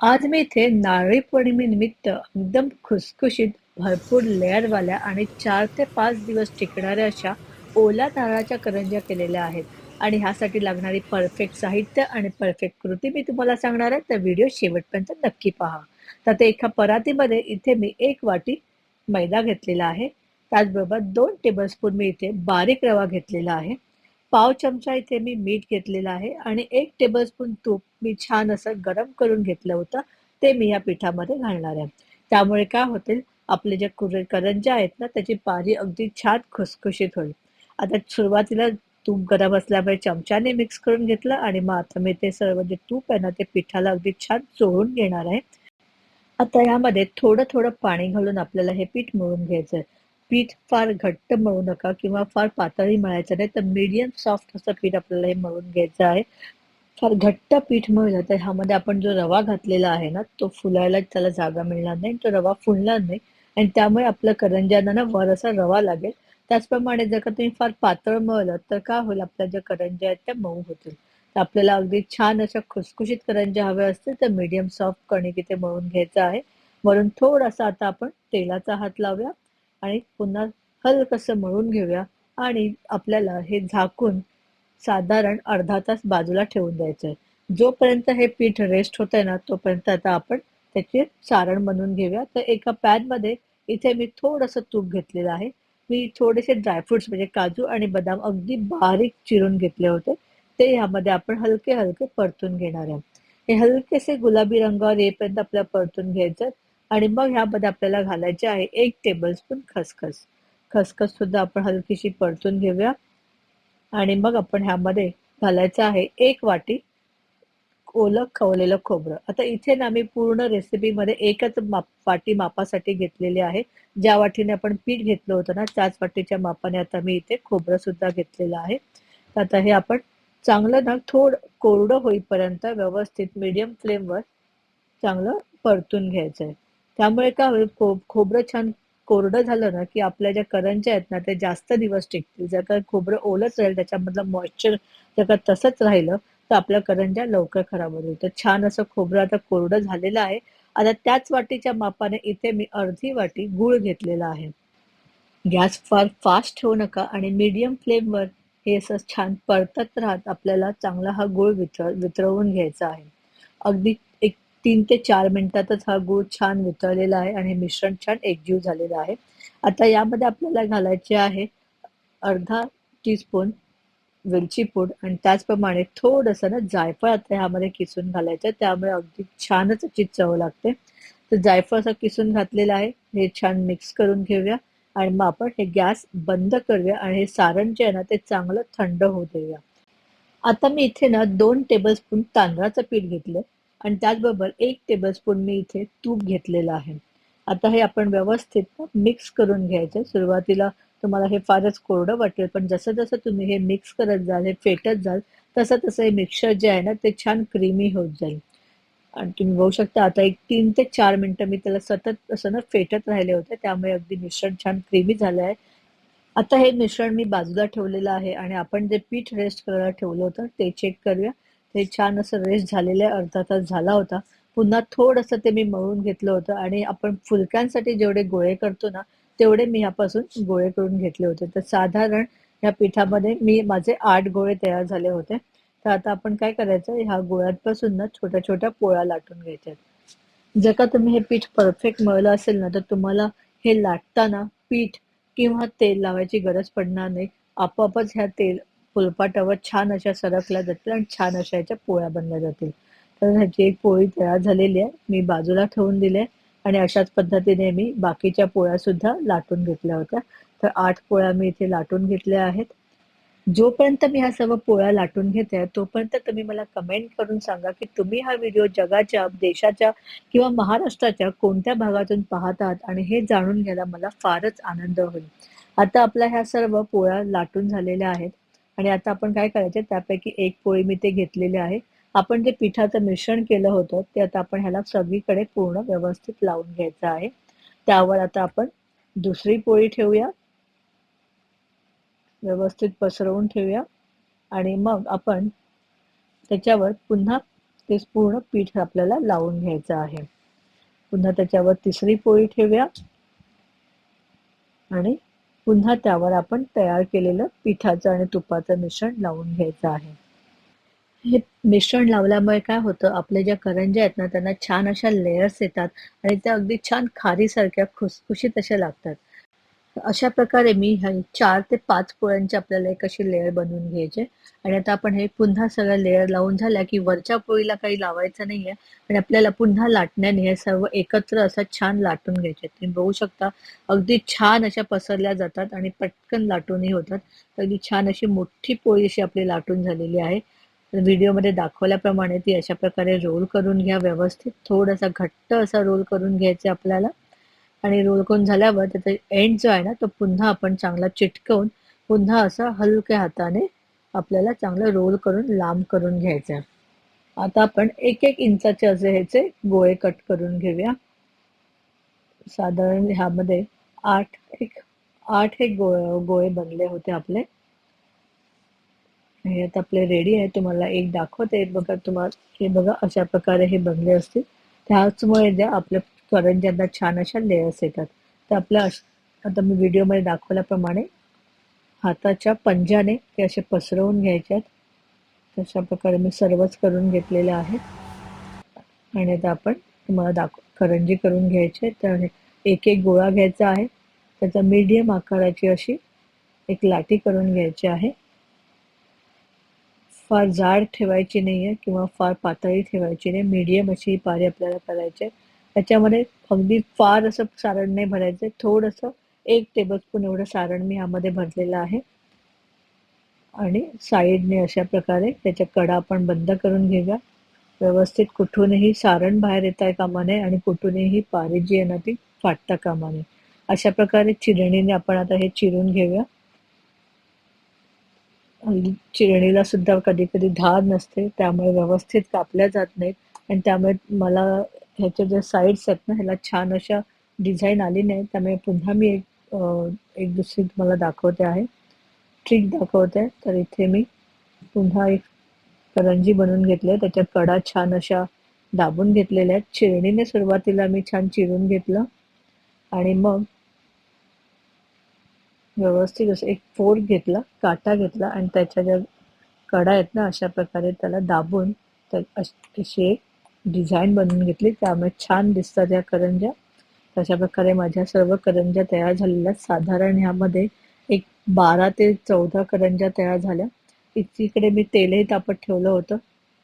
आज मी इथे नारळी पौर्णिमेनिमित्त एकदम खुसखुशीत, भरपूर लेअरवाल्या आणि चार ते पाच दिवस टिकणाऱ्या अशा ओल्या नारळाच्या करंज्या केलेल्या आहेत. आणि ह्यासाठी लागणारी परफेक्ट साहित्य आणि परफेक्ट कृती मी तुम्हाला सांगणार आहे, तर व्हिडिओ शेवटपर्यंत नक्की पहा. तर ते एका परातीमध्ये इथे मी एक वाटी मैदा घेतलेला आहे. त्याचबरोबर दोन टेबलस्पून मी इथे बारीक रवा घेतलेला आहे. पाव चमचा इथे मी मीठ घेतलेलं आहे आणि एक टेबलस्पून तूप मी छान असं गरम करून घेतलं होतं. ते मी या पिठामध्ये घालणार आहे. त्यामुळे काय होतील, आपले जे कुर करंज्या आहेत ना, त्याची पारी अगदी छान खुसखुशीत होईल. आता सुरुवातीला तूप गरम असल्यामुळे चमच्याने मिक्स करून घेतलं आणि मग आता मी ते सर्व जे तूप आहे ना, ते पिठाला अगदी छान चोळून घेणार आहे. आता यामध्ये थोडं-थोडं पाणी घालून आपल्याला हे पीठ मळून घ्यायचं आहे. पीठ फार घट्ट मळू नका किंवा फार पातळी मळायचं नाही, तर मीडियम सॉफ्ट असं पीठ आपल्याला हे मळून घ्यायचं आहे. फार घट्ट पीठ मळलं तर ह्यामध्ये आपण जो रवा घातलेला आहे ना, तो फुलायला त्याला जागा मिळणार नाही. तो रवा फुलणार नाही आणि त्यामुळे आपलं करंज्यांना ना वर असा रवा लागेल. त्याचप्रमाणे जर का तुम्ही फार पातळ मळलं, तर काय होईल आपल्या ज्या करंज्या आहेत त्या मऊ होतील. तर आपल्याला अगदी छान अशा खुसखुशीत करंज्या हव्या असतील, तर मीडियम सॉफ्ट कणिक इथे मळून घ्यायचं आहे. वरून थोडासा आता आपण तेलाचा हात लावूया आणि पुन्हा हलकसं मळून घेऊया आणि आपल्याला हे झाकून साधारण अर्धा तास बाजूला ठेवून द्यायचं आहे. जोपर्यंत हे पीठ रेस्ट होतंय ना, तोपर्यंत आता आपण त्याचे सारण बनवून घेऊया. तर एका पॅनमध्ये इथे मी थोडंसं तूप घेतलेलं आहे. मी थोडेसे ड्रायफ्रुट्स म्हणजे काजू आणि बदाम अगदी बारीक चिरून घेतले होते. ते ह्यामध्ये आपण हलके-हलके परतून घेणार आहे. हे हलकेसे गुलाबी रंगावर येईपर्यंत आपल्याला परतून घ्यायचं आणि मग ह्यामध्ये आपल्याला घालायचे आहे एक टेबलस्पून खसखस. खसखस सुद्धा आपण हलकीशी परतून घेऊया आणि मग आपण ह्यामध्ये घालायचं आहे एक वाटी ओलं खवलेलं खोबरं. आता इथे ना मी पूर्ण रेसिपीमध्ये एकच माप वाटी मापासाठी घेतलेली आहे. ज्या वाटीने आपण पीठ घेतलं होतं ना, त्याच वाटीच्या मापाने आता मी इथे खोबरं सुद्धा घेतलेलं आहे. आता हे आपण चांगलं ना थोडं कोरडं होईपर्यंत व्यवस्थित मीडियम फ्लेमवर चांगलं परतून घ्यायचं आहे. त्यामुळे काय होईल खो खोबरं छान कोरडं झालं ना, की आपल्या ज्या करंज्या आहेत ना, त्या जास्त दिवस टिकतील. जर का खोबरं ओलंच राहील, त्याच्यामधलं मॉइश्चर जर का तसंच राहिलं, तर आपल्या करंज्या लवकर खराब होतील. तर छान असं खोबरं आता कोरडं झालेलं आहे. आता त्याच वाटीच्या मापाने इथे मी अर्धी वाटी गूळ घेतलेला आहे. गॅस फार फास्ट ठेवू नका आणि मीडियम फ्लेमवर हे असं छान परतत राहत आपल्याला चांगला हा गूळ वितर वितळवून घ्यायचा आहे. अगदी तीन ते चार मिनिटातच हा गूळ छान वितळलेला आहे आणि मिश्रण छान एकजीव झालेलं आहे. आता यामध्ये आपल्याला घालायचे आहे अर्धा टीस्पून वेलची पूड आणि त्याचप्रमाणे थोडंसं ना जायफळ आता ह्यामध्ये किसून घालायचं त्यामुळे अगदी छानच अशी चव लागते. तर जायफळ असं किसून घातलेलं आहे. हे छान मिक्स करून घेऊया आणि मग आपण हे गॅस बंद करूया आणि हे सारण जे आहे ना, ते चांगलं थंड होऊ देऊया. आता मी इथे ना दोन टेबलस्पून तांदळाचं पीठ घेतलं आणि त्याचबरोबर एक टेबलस्पून मी इथे तूप घेतलेलं आहे. आता हे आपण व्यवस्थित मिक्स करून घ्यायचं. सुरुवातीला तुम्हाला हे फारच कोरडं वाटेल, पण जसं-जसं तुम्ही हे मिक्स करत जाल, हे फेटत जाल, तसं-तसं हे मिक्सर जे आहे ना, ते छान क्रीमी होत जाईल. आणि तुम्ही बघू शकता आता एक तीन ते चार मिनटं मी त्याला सतत असं ना फेटत राहिले होते. त्यामुळे अगदी मिश्रण छान क्रीमी झालं आहे. आता हे मिश्रण मी बाजूला ठेवलेलं आहे आणि आपण जे पीठ रेस्ट करायला ठेवलं होतं, ते चेक करूया. ते छान असं रेस्ट झालेलं आहे. अर्धा तास झाला होता. पुन्हा थोडंसं ते मी मळून घेतलं होतं आणि आपण फुलक्यांसाठी जेवढे गोळे करतो ना, तेवढे मी ह्यापासून गोळे करून घेतले होते. तर साधारण ह्या पिठामध्ये मी माझे आठ गोळे तयार झाले होते. तर आता आपण काय करायचं, ह्या गोळ्यांपासून ना छोट्या-छोट्या पोळ्या लाटून घ्यायच्या जर का तुम्ही हे पीठ परफेक्ट मळलं असेल ना, तर तुम्हाला हे लाटताना पीठ किंवा तेल लावायची गरज पडणार नाही. आपोआपच ह्या तेल फुलपाटावर छान अशा सरकल्या जातील आणि छान अशा याच्या पोळ्या बनल्या जातील. तर ह्याची एक पोळी तयार झालेली आहे. मी बाजूला ठेवून दिली आहे आणि अशाच पद्धतीने मी बाकीच्या पोळ्या सुद्धा लाटून घेतल्या होत्या. तर आठ पोळ्या मी इथे लाटून घेतल्या आहेत. जोपर्यंत मी ह्या सर्व पोळ्या लाटून घेते, तोपर्यंत तुम्ही मला कमेंट करून सांगा, की तुम्ही हा व्हिडिओ जगाच्या, देशाच्या किंवा महाराष्ट्राच्या कोणत्या भागातून पाहत आहात आणि हे जाणून घ्यायला मला फारच आनंद होईल. आता आपल्या ह्या सर्व पोळ्या लाटून झालेल्या आहेत आणि आता आपण काय करायचं त्यापैकी एक पोळी मी ते घेतलेली आहे. आपण जे पिठाचं मिश्रण केलं होतं, ते आता आपण ह्याला सगळीकडे पूर्ण व्यवस्थित लावून घ्यायचं आहे. त्यावर आता आपण दुसरी पोळी ठेवूया. व्यवस्थित पसरवून ठेवूया आणि मग आपण त्याच्यावर पुन्हा ते पूर्ण पीठ आपल्याला लावून घ्यायचं आहे पुन्हा त्याच्यावर तिसरी पोळी ठेवूया आणि पुन्हा त्यावर आपण तयार केलेलं पिठाचं आणि तुपाचं मिश्रण लावून घ्यायचं आहे. हे मिश्रण लावल्यामुळे काय होतं आपल्या ज्या करंज्या आहेत ना त्यांना छान अशा लेयर्स येतात आणि त्या अगदी छान खारीसारख्या खुसखुशीत अशा लागतात. अशा प्रकारे मी हे चार ते पाच पोळ्यांचे आपल्याला एक अशी लेअर बनवून घ्यायचे आणि आता आपण हे पुन्हा सगळ्या लेअर लावून झाल्या की वरच्या पोळीला काही लावायचं नाहीये. आणि आपल्याला पुन्हा लाटण्याने हे सर्व एकत्र असं छान लाटून घ्यायचे. तुम्ही बघू शकता अगदी छान अशा पसरल्या जातात आणि पटकन लाटूनही होतात. अगदी छान अशी मोठी पोळी अशी आपली लाटून झालेली आहे. व्हिडिओमध्ये दाखवल्याप्रमाणे ती अशा प्रकारे रोल करून घ्या व्यवस्थित. थोडासा घट्ट असा रोल करून घ्यायचे आपल्याला. आणि रोल करून झाल्यावर त्याचा एंड जो आहे ना तो पुन्हा आपण चांगला चिटकवून पुन्हा असा हलक्या हाताने आपल्याला चांगलं रोल करून लांब करून घ्यायचं. आहे आता आपण एक एक इंचाचे असे ह्याचे गोळे कट करून घेऊया. साधारण ह्यामध्ये आठ एक आठ एक गोळे गोळे बनले होते आपले. हे आता आपले रेडी आहे. तुम्हाला एक दाखवते. बघा तुम्हाला हे बघा अशा प्रकारे हे बनले असतील. त्याचमुळे ज्या आपल्या करंज्यांना छान अशा लेयर्स येतात. तर आपल्या आता मी व्हिडिओमध्ये दाखवल्याप्रमाणे हाताच्या पंजाने ते असे पसरवून घ्यायचे आहेत. तशा प्रकारे मी सर्वच करून घेतलेले आहेत. आणि आता आपण तुम्हाला दाखव करंजी करून घ्यायचे तर एक एक गोळा घ्यायचा आहे. त्याचा मीडियम आकाराची अशी एक लाटी करून घ्यायची आहे. फार जाड ठेवायची नाही आहे किंवा फार पातळी ठेवायची नाही. मीडियम अशी पारी आपल्याला करायची आहे. त्याच्यामध्ये अगदी फार असं सारण नाही भरायचं. थोडंसं एक टेबलस्पून एवढं सारण मी यामध्ये भरलेलं आहे. आणि साईडने अशा प्रकारे त्याच्या कडा आपण बंद करून घेऊया. व्यवस्थित कुठूनही सारण बाहेर येता कामा नये आणि कुठूनही पारी जी आहे ना ती फाटता कामा नये अशा प्रकारे चिरणीने आपण आता हे चिरून घेऊया. चिरणीला सुद्धा कधी कधी धार नसते त्यामुळे व्यवस्थित कापल्या जात नाहीत. आणि त्यामुळे मला ह्याच्या ज्या साईड्स आहेत ना ह्याला छान अशा डिझाईन आली नाही त्यामुळे पुन्हा मी एक एक दुसरी तुम्हाला दाखवते आहे. ट्रिक दाखवते तर इथे मी पुन्हा एक करंजी बनवून घेतली त्याच्या कडा छान अशा दाबून घेतलेल्या आहेत. चिरणीने सुरुवातीला मी छान चिरून घेतलं. आणि मग व्यवस्थित असं एक फोर्क घेतला काटा घेतला. आणि त्याच्या ज्या कडा आहेत ना अशा प्रकारे त्याला दाबून अशी एक डिझाईन बनवून घेतली. त्यामुळे छान दिसतात या करंज्या. तशा प्रकारे माझ्या सर्व करंज्या तयार झालेल्या साधारण ह्यामध्ये एक बारा ते चौदा करंज्या तयार झाल्या. इकडे मी तेलही तापत ठेवलं होतं.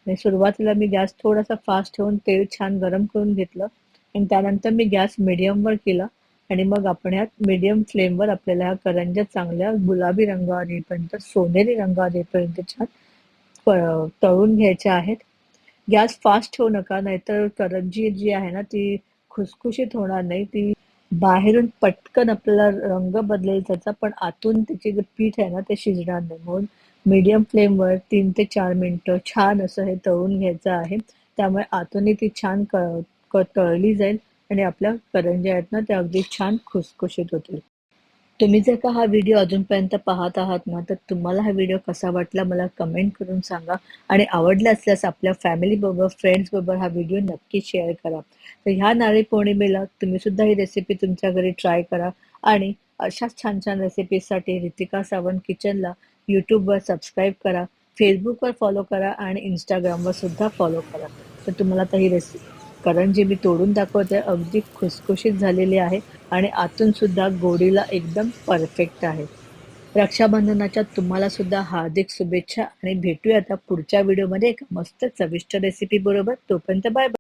आणि सुरुवातीला मी गॅस थोडासा फास्ट ठेवून तेल छान गरम करून घेतलं. आणि त्यानंतर मी गॅस मिडियमवर केला. आणि मग आपण ह्यात मिडियम फ्लेमवर आपल्याला ह्या करंज्या चांगल्या गुलाबी रंगावर येईपर्यंत सोनेरी रंगावर येईपर्यंत छान तळून घ्यायच्या आहेत. गॅस फास्ट ठेवू नका नाहीतर करंजी जी आहे ना ती खुसखुशीत होणार नाही. ती बाहेरून पटकन आपल्याला रंग बदलेल त्याचा पण आतून त्याचे जे पीठ आहे ना ते शिजणार नाही. म्हणून मीडियम फ्लेमवर तीन ते चार मिनटं छान असं हे तळून घ्यायचं आहे. त्यामुळे आतूनही ती छान क तळली जाईल आणि आपल्या करंज्या आहेत ना त्या अगदी छान खुसखुशीत होतील. तुम्ही जर का हा व्हिडिओ अजूनपर्यंत पाहत आहात ना तर तुम्हाला हा व्हिडिओ कसा वाटला मला कमेंट करून सांगा. आणि आवडला असल्यास आपल्या फॅमिलीबरोबर फ्रेंड्सबरोबर हा व्हिडिओ नक्की शेअर करा. तर ह्या नारळी पौर्णिमेला तुम्ही सुद्धा ही रेसिपी तुमच्या घरी ट्राय करा. आणि अशाच छान छान रेसिपीसाठी रितिका सावंत किचनला यूट्यूबवर सबस्क्राईब करा. फेसबुकवर फॉलो करा आणि इंस्टाग्रामवर सुद्धा फॉलो करा. तर तुम्हाला तर ही रेसिपी करंजी मी तोडून दाखवते अगदी खुसखुशीत झालेली आहे आणि आतून सुद्धा गोडीला एकदम परफेक्ट आहे. रक्षाबंधनाच्या तुम्हाला सुद्धा हार्दिक शुभेच्छा आणि भेटूया आता पुढच्या व्हिडिओमध्ये. एक मस्त चविष्ट रेसिपी बरोबर. तोपर्यंत बाय बाय